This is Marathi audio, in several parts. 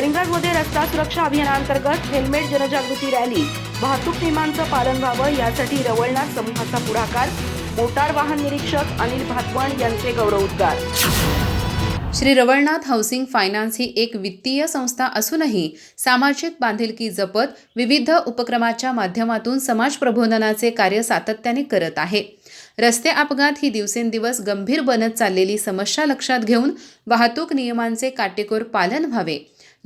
कलिंगडमध्ये रस्ता सुरक्षा अभियानांतर्गत हेल्मेट जनजागृती रॅली वाहतूक नियमांचं पालन व्हावं यासाठी रवळनाथ समूहाचा पुढाकार मोटार वाहन निरीक्षक अनिल भातवण यांचे गौरवोद्गार श्री रवळनाथ हाऊसिंग फायनान्स ही एक वित्तीय संस्था असूनही सामाजिक बांधिलकी जपत विविध उपक्रमाच्या माध्यमातून समाज प्रबोधनाचे कार्य सातत्याने करत आहे. रस्ते अपघात ही दिवसेंदिवस गंभीर बनत चाललेली समस्या लक्षात घेऊन वाहतूक नियमांचे काटेकोर पालन व्हावे.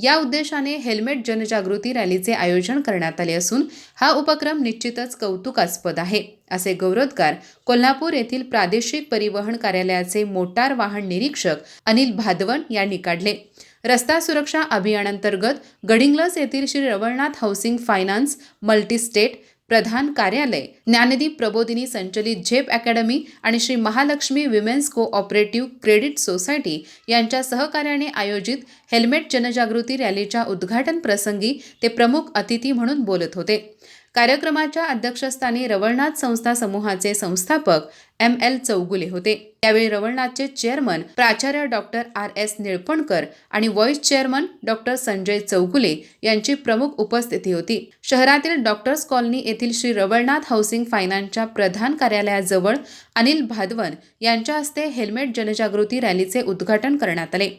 या उद्देशाने हेल्मेट जनजागृती रॅलीचे आयोजन करण्यात आले असून हा उपक्रम निश्चितच कौतुकास्पद आहे असे गौरवोद्गार कोल्हापूर येथील प्रादेशिक परिवहन कार्यालयाचे मोटार वाहन निरीक्षक अनिल भादवन यांनी काढले. रस्ता सुरक्षा अभियानांतर्गत गडिंग्लस येथील Shri Ravalnath housing finance multistate प्रधान कार्यालय ज्ञानदीप प्रबोधिनी संचलित झेप अकॅडमी आणि Shri Mahalaxmi women's co operative credit society यांच्या सहकार्याने आयोजित हेल्मेट जनजागृती रॅलीच्या उद्घाटन प्रसंगी ते प्रमुख अतिथी म्हणून बोलत होते. कार्यक्रमाच्या अध्यक्षस्थानी रवळनाथ संस्था समूहाचे संस्थापक एम एल चौगुले होते. त्यावेळी रवळनाथचे चेअरमन प्राचार्य डॉक्टर आर एस निळपणकर आणि vice chairman doctor Sanjay Chougule यांची प्रमुख उपस्थिती होती. शहरातील डॉक्टर्स कॉलनी येथील श्री रवळनाथ हाऊसिंग फायनान्सच्या प्रधान कार्यालयाजवळ अनिल भादवन यांच्या हस्ते हेल्मेट जनजागृती रॅलीचे उद्घाटन करण्यात आले.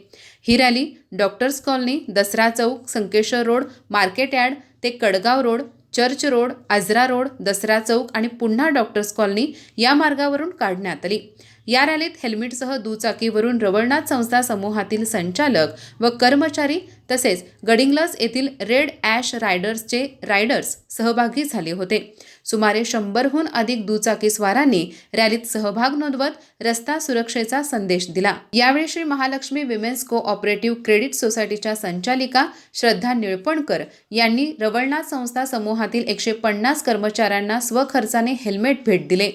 ही rally doctors colony Dasara chowk Sankeshwar road market yard ते Kadgaon road church road Ajara road Dasara chowk आणि पुन्हा डॉक्टर्स कॉलनी या मार्गावरून काढण्यात आली. या रॅलीत हेल्मेटसह दुचाकीवरून रवळनाथ संस्था समूहातील संचालक व कर्मचारी तसेच गडिंग्लस येथील रेड ॲश रायडर्सचे रायडर्स सहभागी झाले होते. सुमारे शंभरहून अधिक दुचाकीस्वारांनी रॅलीत सहभाग नोंदवत रस्ता सुरक्षेचा संदेश दिला. यावेळी Shri Mahalaxmi women's co operative credit सोसायटीच्या संचालिका श्रद्धा निळपणकर यांनी रवळनाथ संस्था समूहातील एकशे पन्नास कर्मचाऱ्यांना स्वखर्चाने हेल्मेट भेट दिले.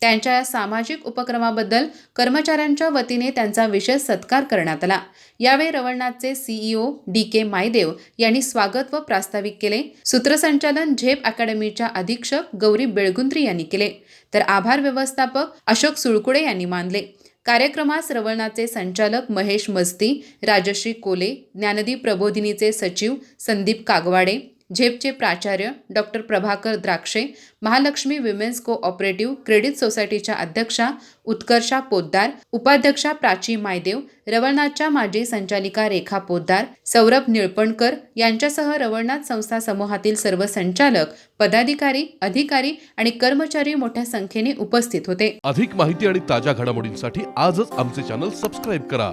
त्यांच्या या सामाजिक उपक्रमाबद्दल कर्मचाऱ्यांच्या वतीने त्यांचा विशेष सत्कार करण्यात आला. यावेळी रवळनाथचे सीईओ डी के मायदेव यांनी स्वागत व प्रास्ताविक केले. सूत्रसंचालन झेप अकॅडमीच्या अधीक्षक गौरी बेळगुंत्री यांनी केले. तर आभार व्यवस्थापक अशोक सुळकुडे यांनी मानले. कार्यक्रमास रवळनाथचे संचालक महेश मस्ती राजश्री कोले ज्ञानदी प्रबोधिनीचे सचिव संदीप कागवाडे झेपचे प्राचार्य doctor Prabhakar Drakshe Mahalakshmi women's cooperative credit सोसायटीच्या अध्यक्षा उत्कर्षा पोद्दार उपाध्यक्षा प्राची मायदेव रवळनाथच्या माजी संचालिका रेखा पोद्दार सौरभ निळपणकर यांच्यासह रवळनाथ संस्था समूहातील सर्व संचालक पदाधिकारी अधिकारी आणि कर्मचारी मोठ्या संख्येने उपस्थित होते. अधिक माहिती आणि ताज्या घडामोडींसाठी आजच आमचे चॅनल सबस्क्राईब करा.